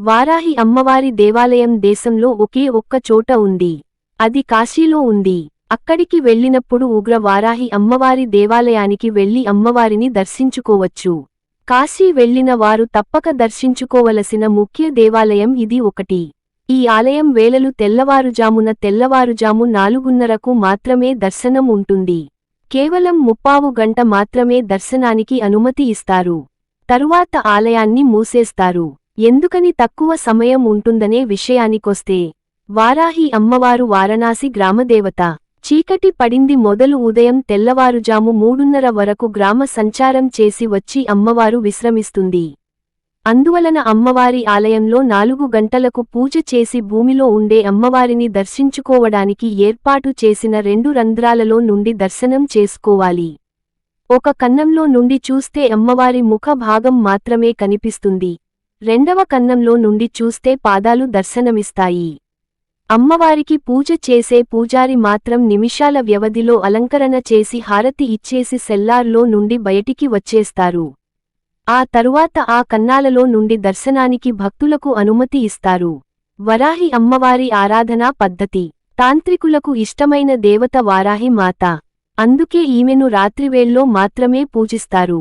వారాహి అమ్మవారి దేవాలయం దేశంలో ఒకే ఒక్క చోట ఉంది. అది కాశీలో ఉంది. అక్కడికి వెళ్ళినప్పుడు ఉగ్ర వారాహి అమ్మవారి దేవాలయానికి వెళ్ళి అమ్మవారిని దర్శించుకోవచ్చు. కాశీ వెళ్ళిన వారు తప్పక దర్శించుకోవలసిన ముఖ్య దేవాలయం ఇది ఒకటి. ఈ ఆలయం వేళలు తెల్లవారుజామున తెల్లవారుజాము నాలుగున్నరకు మాత్రమే దర్శనం ఉంటుంది. కేవలం ముప్పావు గంట మాత్రమే దర్శనానికి అనుమతి ఇస్తారు. తరువాత ఆలయాన్ని మూసేస్తారు. ఎందుకని తక్కువ సమయం ఉంటుందనే విషయానికొస్తే వారాహి అమ్మవారు వారణాసి గ్రామదేవత. చీకటి పడింది మొదలు ఉదయం తెల్లవారుజాము మూడున్నర వరకు గ్రామ సంచారం చేసి వచ్చి అమ్మవారు విశ్రమిస్తుంది. అందువలన అమ్మవారి ఆలయంలో నాలుగు గంటలకు పూజ చేసి భూమిలో ఉండే అమ్మవారిని దర్శించుకోవడానికి ఏర్పాటు చేసిన రెండు రంధ్రాలలో నుండి దర్శనం చేసుకోవాలి. ఒక కన్నంలో నుండి చూస్తే అమ్మవారి ముఖ భాగం మాత్రమే కనిపిస్తుంది. రెండవ కన్నంలో నుండి చూస్తే పాదాలు దర్శనమిస్తాయి. అమ్మవారికి పూజ చేసే పూజారి మాత్రం నిమిషాల వ్యవధిలో అలంకరణ చేసి హారతి ఇచ్చేసి సెల్లార్లో నుండి బయటికి వచ్చేస్తారు. ఆ తరువాత ఆ కన్నాలలో నుండి దర్శనానికి భక్తులకు అనుమతి ఇస్తారు. వరాహి అమ్మవారి ఆరాధనా పద్ధతి. తాంత్రికులకు ఇష్టమైన దేవత వారాహి మాత. అందుకే ఈమెను రాత్రివేళ్ళో మాత్రమే పూజిస్తారు.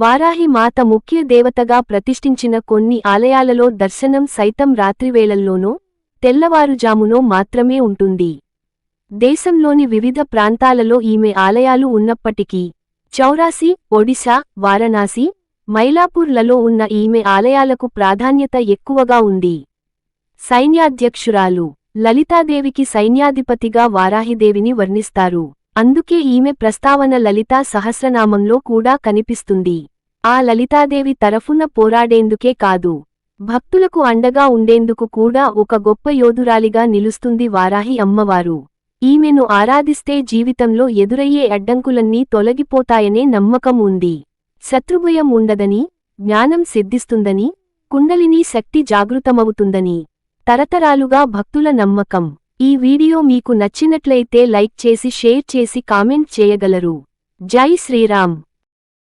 వారాహి మాత ముఖ్య దేవతగా ప్రతిష్ఠించిన కొన్ని ఆలయాలలో దర్శనం సైతం రాత్రివేళల్లోనో తెల్లవారుజామునో మాత్రమే ఉంటుంది. దేశంలోని వివిధ ప్రాంతాలలో ఈమె ఆలయాలు ఉన్నప్పటికీ చౌరాసి ఒడిశా వారణాసి మైలాపూర్లలో ఉన్న ఈమె ఆలయాలకు ప్రాధాన్యత ఎక్కువగా ఉంది. సైన్యాధ్యక్షురాలు లలితాదేవికి సైన్యాధిపతిగా వారాహిదేవిని వర్ణిస్తారు. అందుకే ఈమె ప్రస్తావన లలితా సహస్రనామంలో కూడా కనిపిస్తుంది. ఆ లలితాదేవి తరఫున పోరాడేందుకే కాదు భక్తులకు అండగా ఉండేందుకు కూడా ఒక గొప్ప యోధురాలిగా నిలుస్తుంది వారాహి అమ్మవారు. ఈమెను ఆరాధిస్తే జీవితంలో ఎదురయ్యే అడ్డంకులన్నీ తొలగిపోతాయనే నమ్మకం ఉంది. శత్రుభయం ఉండదని జ్ఞానం సిద్ధిస్తుందని కుండలినీ శక్తి జాగృతమవుతుందని తరతరాలుగా భక్తుల నమ్మకం. ఈ వీడియో మీకు నచ్చినట్లయితే లైక్ చేసి షేర్ చేసి కామెంట్ చేయగలరు. జై శ్రీరామ్.